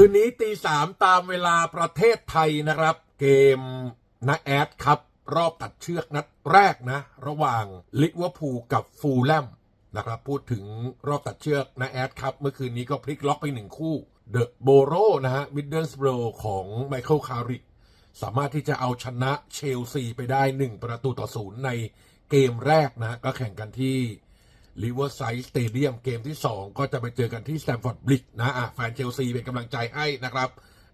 คืนนี้ตีสามตามเวลาประเทศไทยนะครับ เกมนะแอดครับ รอบตัดเชือกนัดแรกนะ ระหว่างลิเวอร์พูลกับฟูลแลมนะครับพูดถึงรอบตัดเชือกนะแอดครับ เมื่อคืนนี้ก็พลิกล็อกไปหนึ่งคู่เดอะโบโรนะฮะมิดเดิลสโบรของไมเคิลคาริกสามารถที่จะเอาชนะเชลซีไปได้ 1 ประตูต่อศูนย์ในเกมแรกนะ ก็แข่งกันที่ ลิเวอร์ไซด์สเตเดียมเกมที่ 2 ก็จะไปเจอกันที่สแตมฟอร์ดบริดจ์นะอะแฟนเชลซีเป็นกำลังใจให้นะครับ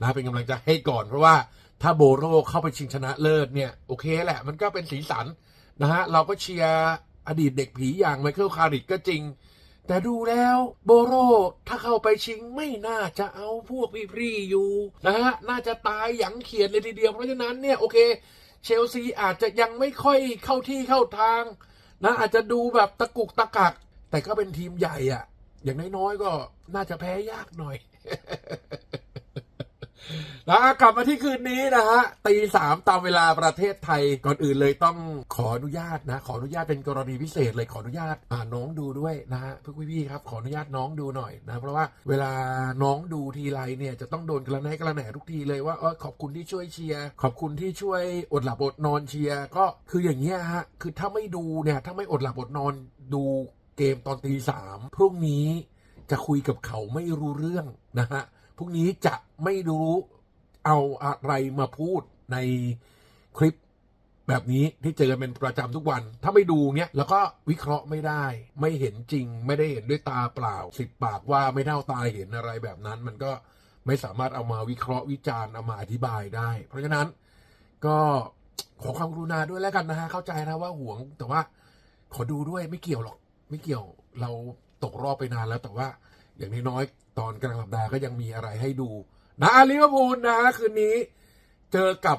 นะเป็นกำลังใจให้ก่อนเพราะว่าถ้าโบโรเข้าไปชิงชนะเลิศเนี่ย โอเคแหละ มันก็เป็นสีสันนะฮะ เราก็เชียร์อดีตเด็กผีอย่างไมเคิลคาริกก็จริง แต่ดูแล้วโบโรถ้าเข้าไปชิงไม่น่าจะเอาพวกพี่พรีอยู่นะฮะ น่าจะตายหยังเขียดเลยทีเดียวเพราะฉะนั้นเนี่ย โอเค เชลซีอาจจะยังไม่ค่อยเข้าที่เข้าทาง นะอาจจะดูแบบตะกุกตะกัก แต่ก็เป็นทีมใหญ่อะอย่างน้อยๆก็น่าจะแพ้ยากหน่อย นะกลับมาที่คืนนี้นะฮะตีสามตามเวลาประเทศไทยก่อนอื่นเลยต้องขออนุญาตนะ ขออนุญาตเป็นกรณีพิเศษเลยขออนุญาตอ่าน้องดูด้วยนะฮะพวกพี่ครับขออนุญาตน้องดูหน่อยนะ เพราะว่าเวลาน้องดูทีไรเนี่ยจะต้องโดนกระแนกระแหน่ทุกทีเลยว่าเออขอบคุณที่ช่วยเชียร์ขอบคุณที่ช่วยอดหลับอดนอนเชียร์ก็คืออย่างเงี้ยฮะคือถ้าไม่ดูเนี่ยถ้าไม่อดหลับอดนอนดูเกมตอนตีสามพรุ่งนี้จะคุยกับเขาไม่รู้เรื่องนะฮะพรุ่งนี้จะไม่รู้ เอาอะไรมาพูดในคลิปแบบนี้ที่เจอกันเป็นประจำทุกวัน ถ้าไม่ดูเนี้ยแล้วก็วิเคราะห์ไม่ได้ ไม่เห็นจริง ไม่ได้เห็นด้วยตาเปล่าสิบปากว่าไม่เท่าตาเห็นอะไรแบบนั้น มันก็ไม่สามารถเอามาวิเคราะห์วิจารณ์เอามาอธิบายได้ เพราะฉะนั้นก็ขอความกรุณาด้วยแล้วกันนะฮะเข้าใจนะว่าห่วง แต่ว่าขอดูด้วยไม่เกี่ยวหรอก ไม่เกี่ยวเราตกรอบไปนานแล้วแต่ว่า อย่างน้อยๆตอนกลางสัปดาห์ก็ยังมีอะไรให้ดู นะลิเวอร์พูลนะ คืนนี้เจอกับ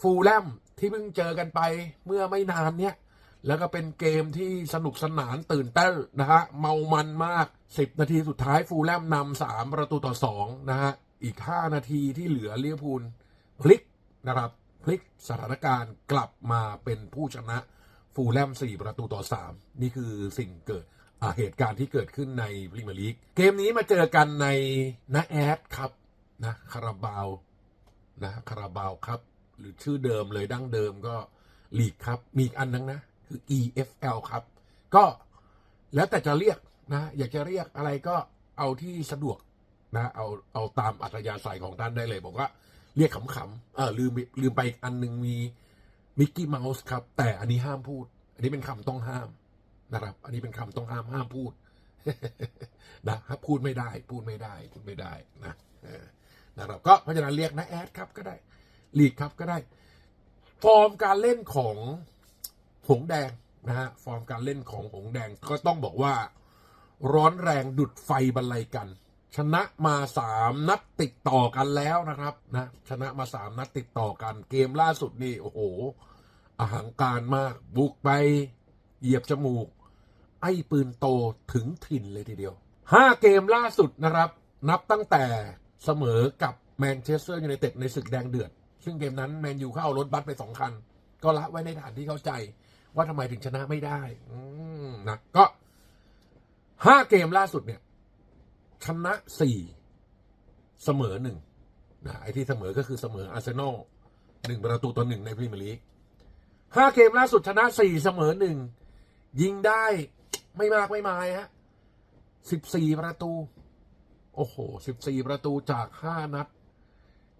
ฟูลแลมที่เพิ่งเจอกันไปเมื่อไม่นานเนี้ยแล้วก็เป็นเกมที่สนุกสนานตื่นเต้นนะฮะเมามันมาก 10 นาทีสุดท้ายฟูลแลมนำสามประตูต่อ2นะฮะอีก 5 นาทีที่เหลือลิเวอร์พูลพลิกนะครับพลิกสถานการณ์กลับมาเป็นผู้ชนะฟูลแลม4 ประตูต่อ 3 นี่คือสิ่งเกิดเหตุการณ์ที่เกิดขึ้นในพรีเมียร์ลีกเกมนี้มาเจอกันในนะแอดครับ นะคาราบาวนะคาราบาวครับ หรือชื่อเดิมเลยดั้งเดิมก็ลีกครับ มีอีกอันนึงนะ คือ EFL ครับ ก็แล้วแต่จะเรียกนะ อยากจะเรียกอะไรก็เอาที่สะดวกนะเอาเอาตามอัธยาศัยของท่านได้เลยบอกว่าเรียกขำๆเออลืมลืมไปอันหนึงมีมิกกี้เมาส์ครับ แต่อันนี้ห้ามพูด อันนี้เป็นคำต้องห้ามนะครับ อันนี้เป็นคำต้องห้ามห้ามพูดนะครับพูดไม่ได้ พูดไม่ได้ พูดไม่ได้นะ นะครับก็เพราะฉะนั้นเรียกนะแอดครับก็ได้ลีกครับก็ได้ ฟอร์มการเล่นของหงแดงนะฮะฟอร์มการเล่นของหงแดงก็ต้องบอกว่าร้อนแรงดุดไฟบรรลัยกัน ชนะมาสามนัดติดต่อกันแล้วนะครับนะชนะมาสามนัดติดต่อกัน เกมล่าสุดนี่โอ้โหอาหังการมาก บุกไป เหยียบจมูก ไอ้ปืนโตถึงถิ่นเลยทีเดียวห้าเกมล่าสุดนะครับ นับตั้งแต่ เสมอกับแมนเชสเตอร์ยูไนเต็ดในศึกแดงเดือด ซึ่งเกมนั้นแมนยูเขาเอารถบัสไปสองคัน ก็ละไว้ในฐานที่เข้าใจ ว่าทำไมถึงชนะไม่ได้นะก็ห้าเกมล่าสุดเนี่ย ชนะสี่เสมอหนึ่งนะไอ้ที่เสมอก็คือเสมออาร์เซนอลหนึ่งประตูต่อหนึ่งในพรีเมียร์ลีกห้าเกมล่าสุดชนะสี่เสมอหนึ่งยิงได้ไม่มากไม่มายฮะสิบสี่ประตู โอ้โหสิบสี่ประตูจากห้านัด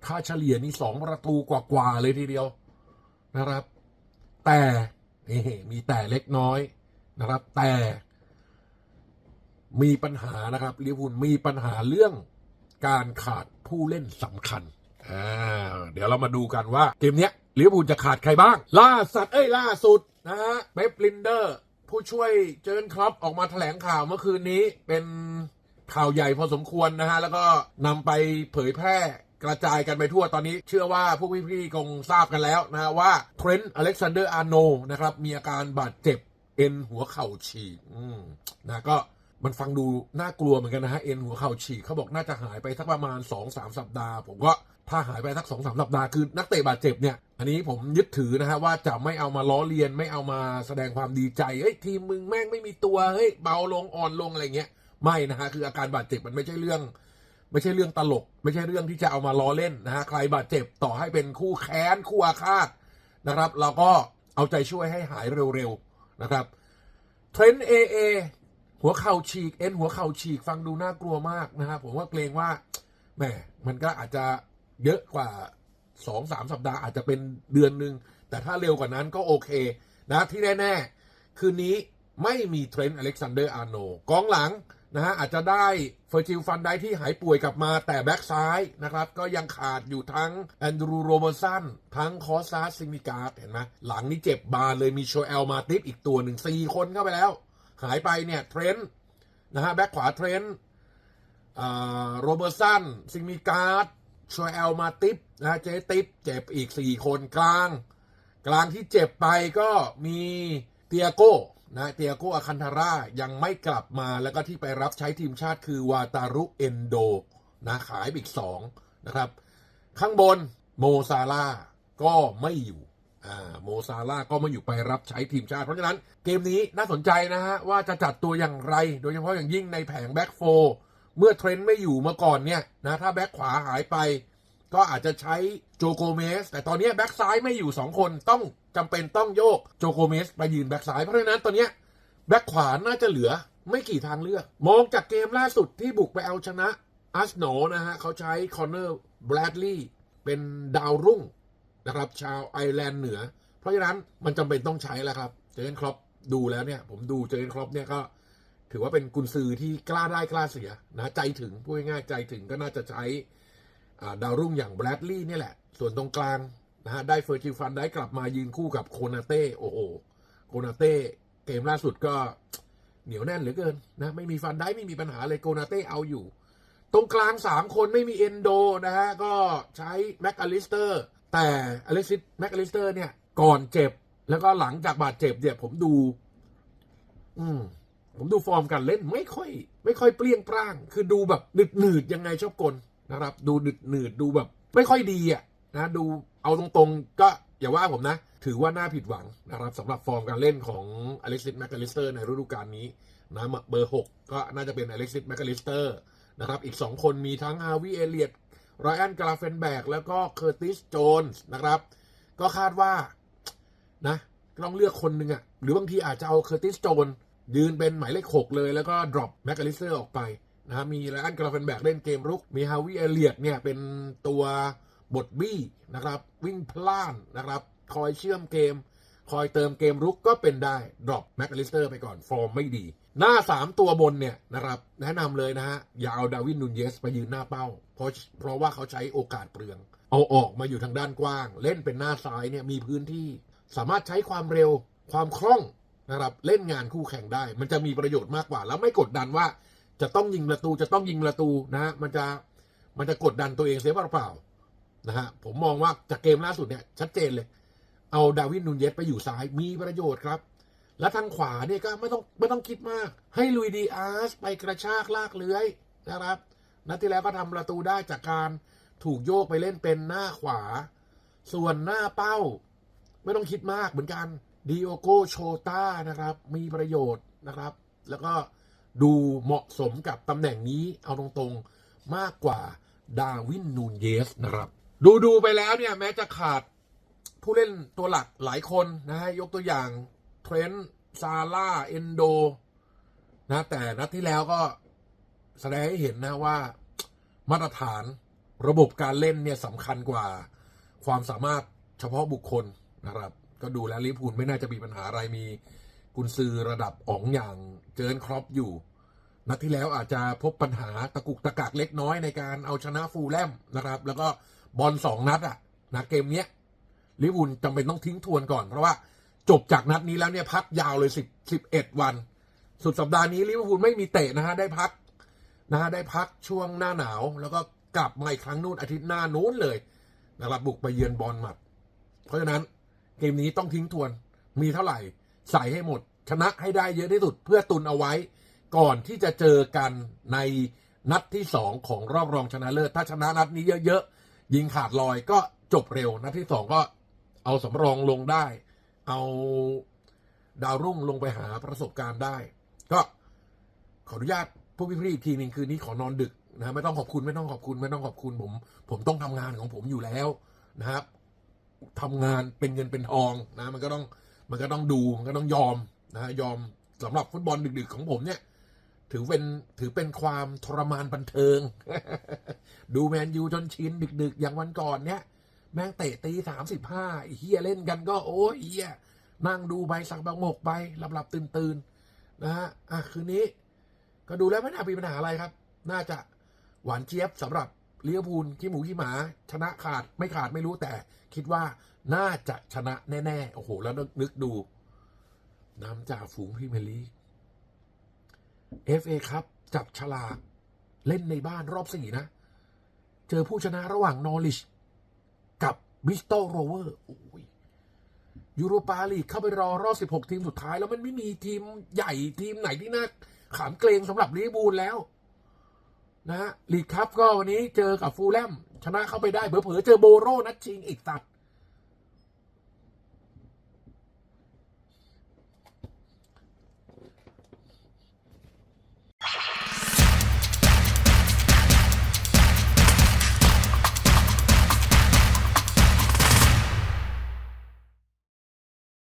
ค่าเฉลี่ยนี่สองประตูกว่าๆเลยทีเดียวนะครับ แต่นี่มีแต่เล็กน้อยนะครับ แต่ มีปัญหานะครับลิเวอร์พูลมีปัญหาเรื่องการขาดผู้เล่นสำคัญอ่าเดี๋ยวเรามาดูกันว่าเกมเนี้ยลิเวอร์พูลจะขาดใครบ้าง ล่าสัตว์เอ้ยล่าสุดนะฮะเป๊ปลินเดอร์ ผู้ช่วยเจอร์นครอปออกมาแถลงข่าวเมื่อคืนนี้เป็น ข่าวใหญ่พอสมควรนะฮะ แล้วก็นำไปเผยแพร่กระจายกันไปทั่วตอนนี้ เชื่อว่าพวกพี่ๆคงทราบกันแล้วนะฮะว่าเทรนต์อเล็กซานเดอร์อาร์โนนะครับมีอาการบาดเจ็บเอ็นหัวเข่าฉีกนะก็มันฟังดูน่ากลัวเหมือนกันนะฮะเอ็นหัวเข่าฉีกเขาบอกน่าจะหายไปสักประมาณ 2-3 สัปดาห์ ผมก็ถ้าหายไปสัก2-3สัปดาห์คือนักเตะบาดเจ็บเนี่ย อันนี้ผมยึดถือนะฮะว่าจะไม่เอามาล้อเลียนไม่เอามาแสดงความดีใจเฮ้ยทีมมึงแม่งไม่มีตัวเฮ้ยเบาลงอ่อนลงอะไรเงี้ย ไม่นะฮะคืออาการบาดเจ็บมันไม่ใช่เรื่อง ไม่ใช่เรื่องตลก ไม่ใช่เรื่องที่จะเอามาล้อเล่นนะฮะใครบาดเจ็บต่อให้เป็นคู่แค้นคู่อาฆาตนะครับ เราก็เอาใจช่วยให้หายเร็วๆนะครับเทรนเอเอหัวเข่าฉีกเอ็นหัวเข่าฉีกฟังดูน่ากลัวมากนะครับผมว่าเกรงว่าแหมมันก็อาจจะเยอะกว่าสองสามสัปดาห์อาจจะเป็นเดือนหนึ่งแต่ถ้าเร็วกว่านั้นก็โอเคนะที่แน่ ๆ คืนนี้ไม่มีเทรนต์อเล็กซานเดอร์อาร์โนกองหลัง นะฮะอาจจะได้เฟอร์จิลฟันได้ที่หายป่วยกลับมาแต่แบ็กซ้ายนะครับ ก็ยังขาดอยู่ทั้งแอนดรูโรเบอร์สันทั้งคอสซาซิมิการ์ดเห็นไหมหลังนี่เจ็บบานเลยมีโชเอลมาติฟอีกตัวหนึ่งสี่คนเข้าไปแล้ว หายไปเนี่ยเทรนต์นะฮะแบ็กขวาเทรนต์โรเบอร์สันซิมิการ์ดโชเอลมาติฟนะฮะเจติฟเจ็บอีกสี่คนกลาง กลางที่เจ็บไปก็มีเตียโก้ นะเตียโกอาคันทาร่ายังไม่กลับมาแล้วก็ที่ไปรับใช้ทีมชาติคือวาตารุเอนโดนะขายไปอีกสองนะครับ ข้างบนโมซาลาก็ไม่อยู่อ่าโมซาลาก็ไม่อยู่ไปรับใช้ทีมชาติ เพราะฉะนั้นเกมนี้น่าสนใจนะฮะ ว่าจะจัดตัวอย่างไร โดยเฉพาะอย่างยิ่งในแผงแบ็กโฟเมื่อเทรนด์ไม่อยู่มาก่อนเนี่ยนะถ้าแบ็กขวาหายไป ก็อาจจะใช้โจโกเมส แต่ตอนนี้แบ็กซ้ายไม่อยู่ 2 คนต้อง จำเป็นต้องโยกโจโกเมสไปยืนแบ็กซ้ายเพราะฉะนั้นตอนเนี้ยแบ็กขวาน่าจะเหลือไม่กี่ทางเลือก มองจากเกมล่าสุดที่บุกไปเอาชนะอาร์สโนนะฮะเขาใช้คอนเนอร์แบรดลีย์เป็นดาวรุ่งนะครับ ชาวไอร์แลนด์เหนือ เพราะฉะนั้นมันจำเป็นต้องใช้แล้วครับ เจอเกนครอปดูแล้วเนี่ย ผมดูเจอเกนครอปเนี่ยก็ ถือว่าเป็นกุนซือที่กล้าได้กล้าเสียนะใจถึงพูดง่ายใจถึงก็น่าจะใช้อ่าดาวรุ่งอย่างแบรดลีย์นี่แหละ ส่วนตรงกลาง นะฮะได้เฟอร์จิลฟันได้กลับมายืนคู่กับโคนาเต้โอ้โหโคนาเต้เกมล่าสุดก็เหนียวแน่นเหลือเกินนะไม่มีฟันได้ไม่มีปัญหาเลยโคนาเต้เอาอยู่ ตรงกลางสามคนไม่มีเอนโดนะฮะก็ใช้แม็กอลิสเตอร์แต่อลิสแม็กอลิสเตอร์เนี่ยก่อนเจ็บแล้วก็หลังจากบาดเจ็บเนี่ยผมดู อืมผมดูฟอร์มการเล่นไม่ค่อย ไม่ค่อยเปรี้ยงปร้าง คือดูแบบหนืดหนืดยังไงชอบกลนะครับ ดูหนืดหนืดดูแบบ ไม่ค่อยดีอะนะดู เอาตรงๆ ก็อย่าว่าผมนะ ถือว่าน่าผิดหวังนะครับสำหรับฟอร์มการเล่นของอเล็กซิสแมคคาลิสเตอร์ในฤดูกาลนี้นะเบอร์ 6 ก็น่าจะเป็นอเล็กซิสแมคคาลิสเตอร์นะครับ อีก 2 คนมีทั้งฮาวิเอเลียตไรอันกราเฟนแบกแล้วก็เคอร์ติสโจนส์นะครับ ก็คาดว่านะต้องเลือกคนหนึ่งอะ่ะหรือบางทีอาจจะเอาเคอร์ติสโจนยืนเป็นหมายเลข 6 เลยแล้วก็ดรอปแมคคาลิสเตอร์ออกไปนะฮะมีไรอันกราเฟนแบกเล่นเกมรุก มีฮาวิเอเลียตเนี่ยเป็นตัว บทบี้นะครับ วิ่งพล่านนะครับ คอยเชื่อมเกม คอยเติมเกมรุกก็เป็นได้ ดรอปแมคคาลิสเตอร์ไปก่อน ฟอร์มไม่ดี หน้า 3 ตัวบนเนี่ยนะครับ แนะนำเลยนะฮะ อย่าเอาดาวินนูนเยสไปยืนหน้าเป้า เพราะเพราะว่าเขาใช้โอกาสเปลือง เอาออกมาอยู่ทางด้านกว้าง เล่นเป็นหน้าซ้ายเนี่ยมีพื้นที่ สามารถใช้ความเร็วความคล่องนะครับเล่นงานคู่แข่งได้ มันจะมีประโยชน์มากกว่า แล้วไม่กดดันว่าจะต้องยิงประตูจะต้องยิงประตูนะฮะมันจะมันจะกดดันตัวเองเสียเปล่า นะฮะผมมองว่าจากเกมล่าสุดเนี่ยชัดเจนเลย เอาดาวินนูนเยสไปอยู่ซ้ายมีประโยชน์ครับ และทางขวาเนี่ยก็ไม่ต้องไม่ต้องคิดมาก ให้ลุยดีอาร์สไปกระชากลากเลื้อยนะครับนัดที่แล้วก็ทำประตูได้จากการถูกโยกไปเล่นเป็นหน้าขวา ส่วนหน้าเป้า ไม่ต้องคิดมากเหมือนกันดิโอโกโชตานะครับ มีประโยชน์นะครับ แล้วก็ดูเหมาะสมกับตำแหน่งนี้เอาตรงๆมากกว่าดาวินนูนเยสนะครับ ดูดูๆไปแล้วเนี่ยแม้จะขาดผู้เล่นตัวหลักหลายคนนะฮะยกตัวอย่างเทรนต์ซาร่าเอนโดนะแต่นัดที่แล้วก็แสดงให้เห็นนะว่ามาตรฐานระบบการเล่นเนี่ยสำคัญกว่าความสามารถเฉพาะบุคคลนะครับ ก็ดูแล้วลิเวอร์พูลไม่น่าจะมีปัญหาอะไรมีกุนซือระดับอ๋องอย่างเจิร์นครอปอยู่ นัดที่แล้วอาจจะพบปัญหาตะกุกตะกักเล็กน้อยในการเอาชนะฟูลแลมนะครับ แล้วก็ บอลสองนัดอะนะเกมเนี้ยลิเวอร์พูลจำเป็นต้องทิ้งทวนก่อน เพราะว่าจบจากนัดนี้แล้วเนี่ยพักยาวเลยสิบสิบเอ็ดวัน สุดสัปดาห์นี้ลิเวอร์พูลไม่มีเตะนะฮะได้พักนะฮะได้พักช่วงหน้าหนาว แล้วก็กลับมาอีกครั้งนู่นอาทิตย์หน้านู้นเลยนะครับบุกไปเยือนบอลหมัด เพราะฉะนั้นเกมนี้ต้องทิ้งทวนมีเท่าไหร่ใส่ให้หมด ชนะให้ได้เยอะที่สุดเพื่อตุนเอาไว้ ก่อนที่จะเจอกันในนัดที่สองของรอบรองชนะเลิศถ้าชนะนัดนี้เยอะๆ ยิงขาดลอยก็จบเร็วนัดที่สองก็เอาสำรองลงได้ เอาดาวรุ่งลงไปหาประสบการณ์ได้ ก็ขออนุญาตพวกพี่ๆอีกทีหนึ่งคืนนี้ขอนอนดึกนะไม่ต้องขอบคุณไม่ต้องขอบคุณ ไม่ต้องขอบคุณผม ผมต้องทำงานของผมอยู่แล้วนะครับทำงานเป็นเงินเป็นทองนะ มันก็ต้องมันก็ต้องดูมันก็ต้องยอมนะยอมสำหรับฟุตบอลดึก ๆ ของผมเนี่ย ถือเป็นถือเป็นความทรมานบันเทิง ดูแมนยูจนชินดึก ๆ อย่างวันก่อนเนี่ย แม่งเตะตีสามสิบห้าเฮียเล่นกันก็โอ้ยเฮียนั่งดูใบสักบางหมกไปหลับหลับตื่นตื่นๆนะฮะอะคืนนี้ ก็ดูแล้วไม่น่ามีปัญหาอะไรครับ น่าจะหวานเจี๊ยบสำหรับเลี้ยวพูลขี้หมูขี้หมา ชนะขาดไม่ขาดไม่รู้แต่ คิดว่าน่าจะชนะแน่ๆโอ้โห แล้วนึกดูน้ำจากฝูงพรีเมียร์ลีก FA ครับจับฉลากเล่นในบ้านรอบสี่นะ เจอผู้ชนะระหว่างนอริชกับบิสตโรเวอร์ยูโรปาลีกเข้าไปรอรอบ 16 ทีมสุดท้าย แล้วมันไม่มีทีมใหญ่ทีมไหนที่น่าขามเกรงสำหรับลิเวอร์พูลแล้ว นะฮะลีกครับก็วันนี้เจอกับฟูลแลมชนะเข้าไปได้เผลอๆเจอโบโรนัดชิงอีกตัด